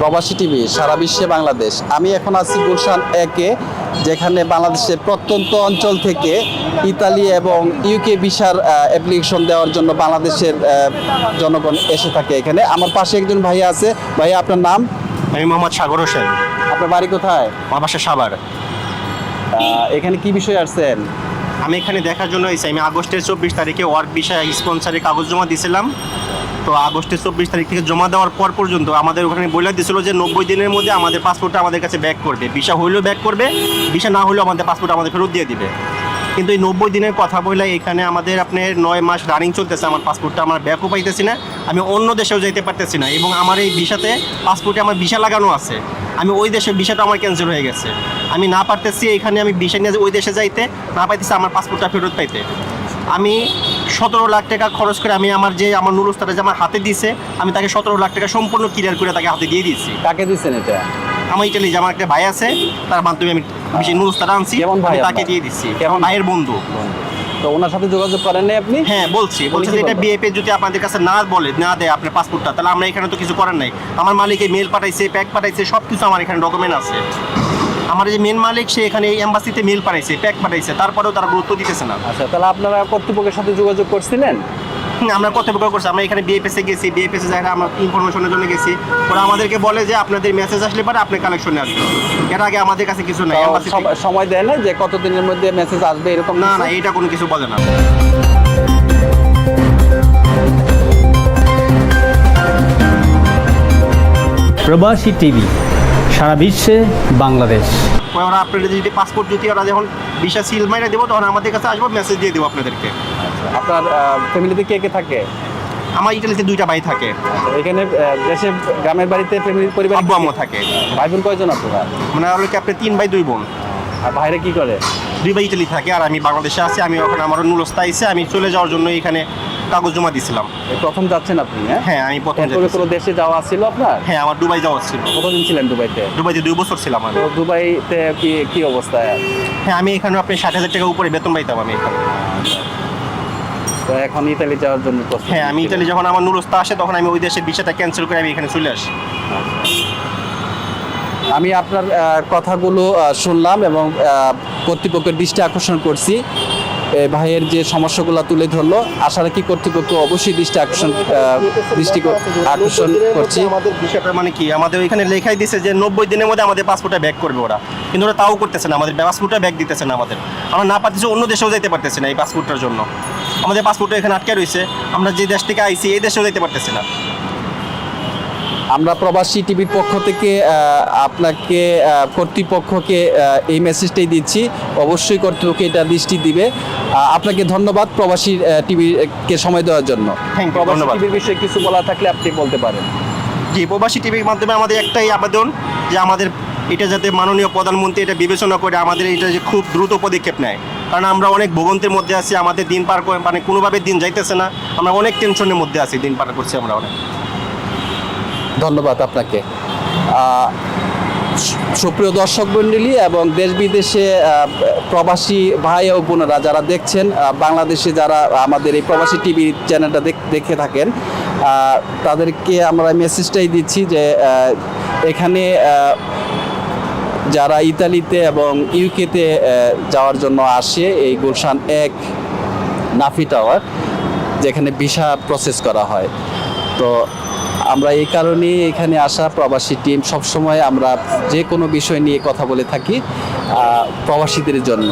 প্রবাসী টিভি সারা বিশ্বে বাংলাদেশ। আমি এখন আছি গুলশান একে যেখানে বাংলাদেশের প্রত্যন্ত অঞ্চল থেকে ইতালি এবং ইউকে ভিসার অ্যাপ্লিকেশন দেওয়ার জন্য বাংলাদেশের জনগণ এসে থাকে এখানে। আমার পাশে একজন ভাইয়া আছে। ভাইয়া আপনার নাম? আমি মোহাম্মদ সাগর হোসেন। আপনার বাড়ি কোথায়? আমার বাসা সাভার। এখানে কি বিষয় আসছেন? আমি এখানে দেখার জন্য এসেছি। আমি আগস্টের চব্বিশ তারিখে ওয়ার্ক বিষয়ে স্পন্সারে কাগজ জমা দিয়েছিলাম। তো আগস্টের চব্বিশ তারিখ থেকে জমা দেওয়ার পর পর্যন্ত আমাদের ওখানে বলে দিয়েছিল যে নব্বই দিনের মধ্যে আমাদের পাসপোর্টটা আমাদের কাছে ব্যাক করবে। ভিসা হইলেও ব্যাক করবে ভিসা না হলেও আমাদের পাসপোর্ট আমাদের ফেরত দিয়ে দিবে। কিন্তু এই নব্বই দিনের কথা বলে এখানে আমাদের আপনার নয় মাস রানিং চলতেছে, আমার পাসপোর্টটা আমার ব্যাকও পাইতেছি না, আমি অন্য দেশেও যেতে পারতেছি না এবং আমার এই ভিসাতে পাসপোর্টে আমার ভিসা লাগানো আছে। আমি ওই দেশের ভিসাটা আমার ক্যান্সেল হয়ে গেছে। আমি না পারতেছি এখানে আমি ভিসা নিয়ে ওই দেশে যাইতে, না পাইতেছি আমার পাসপোর্টটা ফেরত পাইতে। আমি সতেরো লাখ টাকা খরচ করে আমি আমার যে আমার নুরুস্তারা যে আমার হাতে দিছে আমি তাকে সতেরো লাখ টাকা সম্পূর্ণ ক্লিয়ার করে তাকে হাতে দিয়ে দিয়েছি। কাকে দিচ্ছেন এটা? আমার ইটালি যে আমার একটা ভাই আছে তার মাধ্যমে আমি বেশি নুরুস্তারা আনছি আমি তাকে দিয়ে দিচ্ছি? ভাইয়ের বন্ধু। তো ওনার সাথে যোগাযোগ করেন নাই আপনি? হ্যাঁ বলছি বলছি এটা? বিএপি যদি আপনাদের কাছে না বলে না দেয় আপনার পাসপোর্টটা তাহলে আমরা এখানে তো কিছু করার নাই। আমার মালিক মেল পাঠাইছে প্যাক পাঠাইছে সব কিছু আমার এখানে ডকুমেন্ট আছে। আমার যে মেন মালিক সে এখানে এম্বাসিতে মেল পাঠাইছে প্যাক পাঠাইছে তারপরেও তারা গুরুত্ব দিতেছে না। আচ্ছা তাহলে আপনারা কর্তৃপক্ষের সাথে যোগাযোগ করছিলেন? আমরা কত প্রকার করছি আমরা এখানে বিএপিএসে গেছি বিএপিএসে যাই আমরা ইনফরমেশনের জন্য গেছি ওরা আমাদেরকে বলে যে আপনাদের মেসেজ আসলে পরে আপনি কালেকশনে আসবেন। এর আগে আমাদের কাছে কিছু নাই সময় দেয় না যে কতদিনের মধ্যে মেসেজ আসবে এরকম না না এটা কোনো কিছু বলে না। প্রবাসী টিভি সারা বিশ্বে বাংলাদেশ। ওরা আপনাদের যদি পাসপোর্ট যদি ওরা যখন ভিসা সিল মাইরে দেবো তখন আমাদের কাছে আসব মেসেজ দিয়ে দেবো আপনাদেরকে। আপনার ফ্যামিলিতে কে কে থাকে? আমার ইটালিতে দুইটা ভাই থাকে। এখানে দেশে গ্রামের বাড়িতে ফ্যামিলির পরিবার আব্বু আম্মু থাকে। ভাই বোন কয়জন আপনারা? মানে হলো কি আপনি তিন ভাই দুই বোন। আর ভাইরা কি করে? দুই ভাই ইটালি থাকে আর আমি বাংলাদেশে আছি আমি ওখানে আমার নুলস্তা আইসে আমি চলে যাওয়ার জন্য এখানে কাগজ জমা দিছিলাম। প্রথম যাচ্ছেন আপনি হ্যাঁ? হ্যাঁ আমি প্রথম। কোনো দেশে যাওয়া ছিল আপনার? হ্যাঁ আমার দুবাই যাওয়া ছিল। কতদিন ছিলেন দুবাইতে? দুবাইতে দুই বছর ছিলাম আমি। দুবাইতে কি কি অবস্থা হ্যাঁ আমি এখানে আপনি ষাট হাজার টাকা উপরে বেতন পাইতাম আমি এখানে। তো এখন ইতালি যাওয়ার জন্য হ্যাঁ আমি। ইটালি যখন আমার নুরস্তা আসে তখন আমি ওই দেশের বিষয়টা ক্যান্সেল করে আমি এখানে চলে আসি। আমি আপনার কথাগুলো শুনলাম এবং কর্তৃপক্ষের দৃষ্টি আকর্ষণ করছি। ভাইয়ের যে সমস্যাগুলো তুলে ধরলো, আশা রাখি কর্তৃপক্ষ অবশ্যই দৃষ্টি আকর্ষণ দৃষ্টি আকর্ষণ করছি। আমাদের বিষয়টা মানে কি? আমাদের এখানে লেখাই দিছে যে নব্বই দিনের মধ্যে আমাদের পাসপোর্টটা ব্যাক করবে ওরা। কিন্তু ওরা তাও করতেছে না, আমাদের পাসপোর্টটা ব্যাক দিতেছে না আমাদের। আমরা না পারতেছি, অন্য দেশেও যেতে পারতেছি না এই পাসপোর্টটার জন্য। আমাদের পাসপোর্টটা এখানে আটকে রয়েছে আমরা যে দেশ থেকে আইছি, এই দেশেও যেতে পারতেছি না। আমরা প্রবাসী টিভির পক্ষ থেকে আপনাকে কর্তৃপক্ষকে এই মেসেজটাই দিচ্ছি। অবশ্যই কর্তৃপক্ষ এটা দৃষ্টি দিবে। আপনাকে ধন্যবাদ প্রবাসী টিভিকে সময় দেওয়ার জন্য। প্রবাসী। টিভির বিষয়ে কিছু বলা থাকলে আপনি বলতে পারেন। জি প্রবাসী টিভির মাধ্যমে আমাদের একটাই আবেদন যে আমাদের এটা যাতে মাননীয় প্রধানমন্ত্রী এটা বিবেচনা করে আমাদের এটা যে খুব দ্রুত পদক্ষেপ নেয়। কারণ আমরা অনেক ভোগান্তির মধ্যে আছি আমাদের দিন পার করে মানে কোনোভাবে দিন যাইতেছে না। আমরা অনেক টেনশনের মধ্যে আছি দিন পার করছি আমরা অনেক। ধন্যবাদ আপনাকে। সুপ্রিয় দর্শক মণ্ডলী এবং দেশ বিদেশে প্রবাসী ভাই ও বোনেরা যারা দেখছেন বাংলাদেশে যারা আমাদের এই প্রবাসী টিভি চ্যানেলটা দেখে থাকেন তাদেরকে আমরা মেসেজটাই দিচ্ছি যে এখানে যারা ইতালিতে এবং ইউকেতে যাওয়ার জন্য আসে, এই গুলশান এক নাফি টাওয়ার, যেখানে ভিসা প্রসেস করা হয়। তো আমরা এই কারণেই এখানে আসা প্রবাসী টিম সবসময় আমরা যে কোনো বিষয় নিয়ে কথা বলে থাকি প্রবাসীদের জন্য।